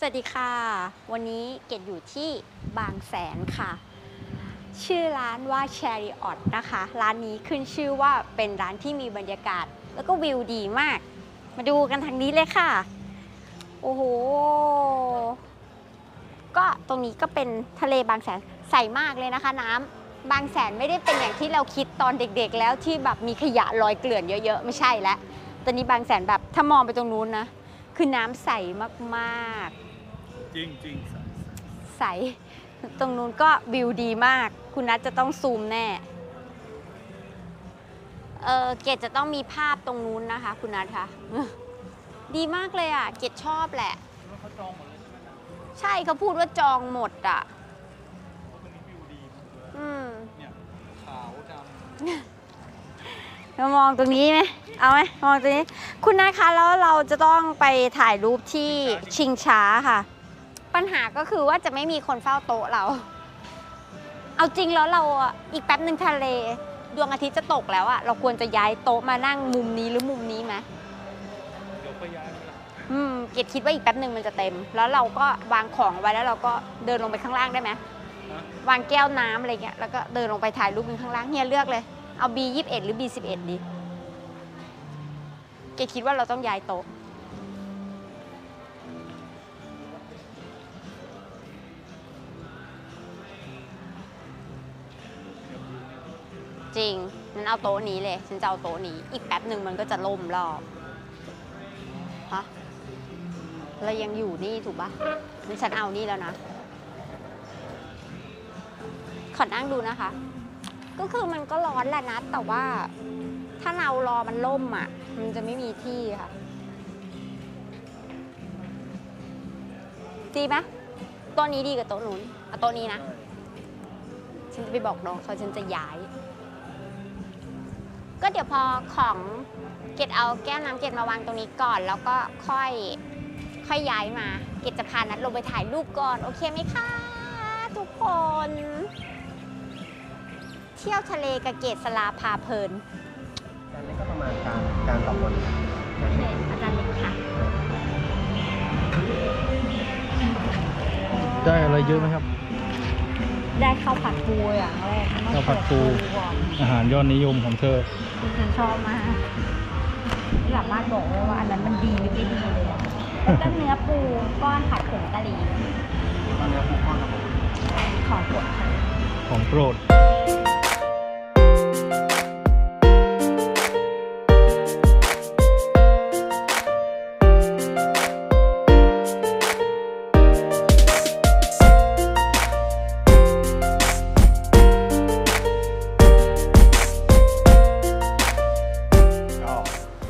สวัสดีค่ะ วันนี้เกดอยู่ที่บางแสนค่ะ ชื่อร้านว่า Chariot นะคะ ร้านนี้ขึ้นชื่อว่าเป็นร้านที่มีบรรยากาศ แล้วก็วิวดีมาก มาดูกันทางนี้เลยค่ะ โอ้โห ก็ตรงนี้ก็เป็นทะเลบางแสนใสมากเลยนะคะน้ำบางแสนไม่ได้เป็นอย่างที่เราคิดตอนเด็กๆ แล้วที่แบบมีขยะลอยเกลื่อนเยอะๆ ไม่ใช่แล้วตอนนี้บางแสนแบบถ้ามองไปตรงนู้นนะ คือน้ำใสมากๆ จริงจริงใส ตรงนู้นก็วิวดีมาก คุณนัทจะต้องซูมแน่ เออเกดจะต้องมีภาพตรงนู้นนะคะ คุณนัทคะ ดีมากเลยอะ เกดชอบแหละแล้วเขาจองหมดเลยใช่ไหมนะใช่เขาพูดว่าจองหมดอะ เพราะตรงนี้วิวดีมากเลยอืมเนี่ยขาวดเรามองตรงนี้ไหมเอาไหมมองตรงนี้ คุณนายคะแล้วเราจะต้องไปถ่ายรูปที่ชิงช้าค่ะ ปัญหาก็คือว่าจะไม่มีคนเฝ้าโต๊ะเรา เอาจริงแล้วเราอะอีกแป๊บหนึ่งทะเล ดวงอาทิตย์จะตกแล้วอะเราควรจะย้ายโต๊ะมานั่งมุมนี้หรือมุมนี้ไหมำเดี๋ยวก็ย้ายไปละอืมเกดคิดว่าอีกแป๊บหนึ่งมันจะเต็ม แล้วเราก็วางของไว้แล้วเราก็เดินลงไปข้างล่างได้ไหมนะวางแก้วน้ำอะไรเงี้ยแล้วก็เดินลงไปถ่ายรูปกันข้างล่างเฮียเลือกเลยเอา B 2 1หรือ B 1 1ดีเกคิดว่าเราต้องย้ายโต๊ะ จริงนั้นเอาโต๊ะนี้เลย ฉันจะเอาโต๊ะนี้ อีกแป๊บหนึ่งมันก็จะล่มรอบฮะเรายังอยู่นี่ถูกปะงั้นฉันเอานี่แล้วนะ ขอนั่งดูนะคะ ก็คือมันก็ร้อนแหละนะ แต่ว่าถ้าเรารอมันล่มอะ มันจะไม่มีที่ค่ะดีไหมโต๊ะนี้ดีกว่าโต๊ะนู้นเอาโต๊ะนี้นะ ฉันจะไปบอกน้องเขาฉันจะย้าย ก็เดี๋ยวพอของเกดเอาแก้วน้ำเกดมาวางตรงนี้ก่อน แล้วก็ค่อยค่อยย้ายมา เกดจะพานัดลงไปถ่ายรูปก่อน โอเคไหมคะทุกคน เที่ยวทะเลกับเกดสลาพาเพลินการนี้ก็ประมาณการการต่อคนอาจารย์เล็กค่ะ ได้อะไรเยอะไหมครับ ได้ข้าวผัดปูอย่างแรกข้าวผัดปูก่อนอาหารยอดนิยมของเธอ ที่ฉันชอบมากไม่สามารถบอกได้ว่าอันนั้นมันดีหรือไม่ดีเลยอะแล้วก็เนื้อปูก้อนผัดผงกะหรี่ตอนนี้ผู้พ่อกับผมของกดค่ะของโปรด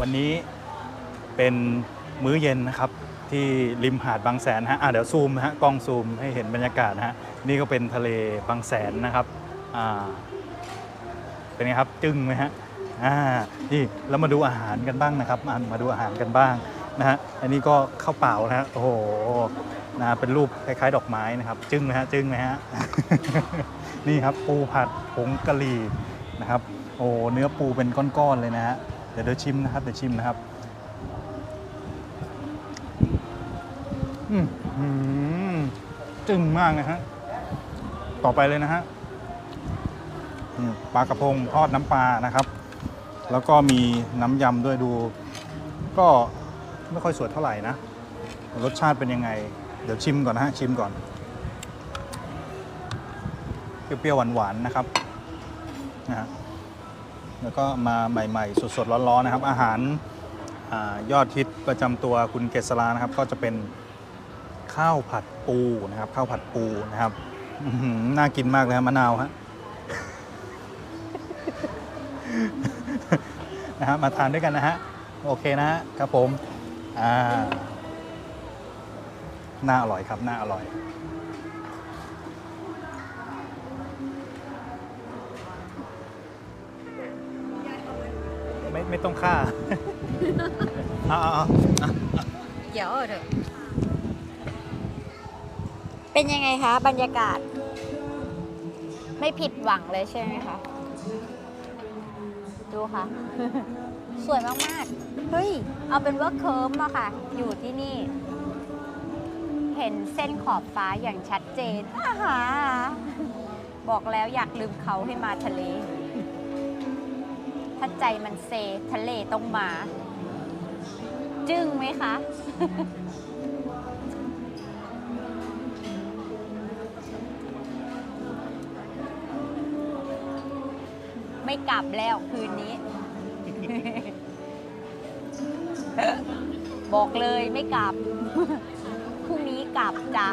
วันนี้เป็นมื้อเย็นนะครับ ที่ริมหาดบางแสนฮะอะเดี๋ยวซูมนะฮะกล้องซูมให้เห็นบรรยากาศนะฮะนี่ก็เป็นทะเลบางแสนนะครับอ่าเป็นไงครับจึ้งไหมฮะอ่านี่เรามาดูอาหารกันบ้างนะครับมาดูอาหารกันบ้างนะฮะอันนี้ก็ข้าวเปล่านะฮะโอ้โหนะเป็นรูปคล้ายๆ ดอกไม้นะครับ จึ้งไหมฮะจึ้งไหมฮะนี่ครับปูผัดผงกะหรี่นะครับ โอ้เนื้อปูเป็นก้อนๆเลยนะฮะ ดี๋ยวเดี๋ยวชิมนะครับเดี๋ยวชิมนะครับอืมจึ้งมากนะฮะต่อไปเลยนะฮะปลากระพงทอดน้ำปลานะครับ แล้วก็มีน้ำยำด้วยดู ก็ไม่ค่อยสวยเท่าไหร่นะ รสชาติเป็นยังไง เดี๋ยวชิมก่อนนะฮะชิมก่อนเปรี้ยวๆหวานๆนะครับนะฮะ แล้วก็มาใหม่ๆ สดๆร้อนๆนะครับ อาหารอายอดฮิตประจำตัวคุณเกษรานะครับ ก็จะเป็นข้าวผัดปูนะครับข้าวผัดปูนะครับอื้อหือน่ากินมากเลยครับมะนาวฮะ นะฮะมาทานด้วยกันนะฮะโอเคนะฮะครับผมอ่าน่าอร่อยครับน่าอร่อย ไม่ไม่ต้องค่าเอาเอาเอาเดี๋ยวเถอะเป็นยังไงคะบรรยากาศ ไม่ผิดหวังเลยใช่ไหมคะ ดูค่ะ สวยมากๆ เฮ้ย เอาเป็นว่าเคิร์มอะค่ะ อยู่ที่นี่เเห็นเส้นขอบฟ้าอย่างชัดเจนอาหาบอกแล้วอยากลืมเขาให้มาทะเล ถ้าใจมันเซทะเลต้องมา จึ้งไหมคะ ไม่กลับแล้วคืนนี้ บอกเลยไม่กลับ พรุ่งนี้กลับจ้ะ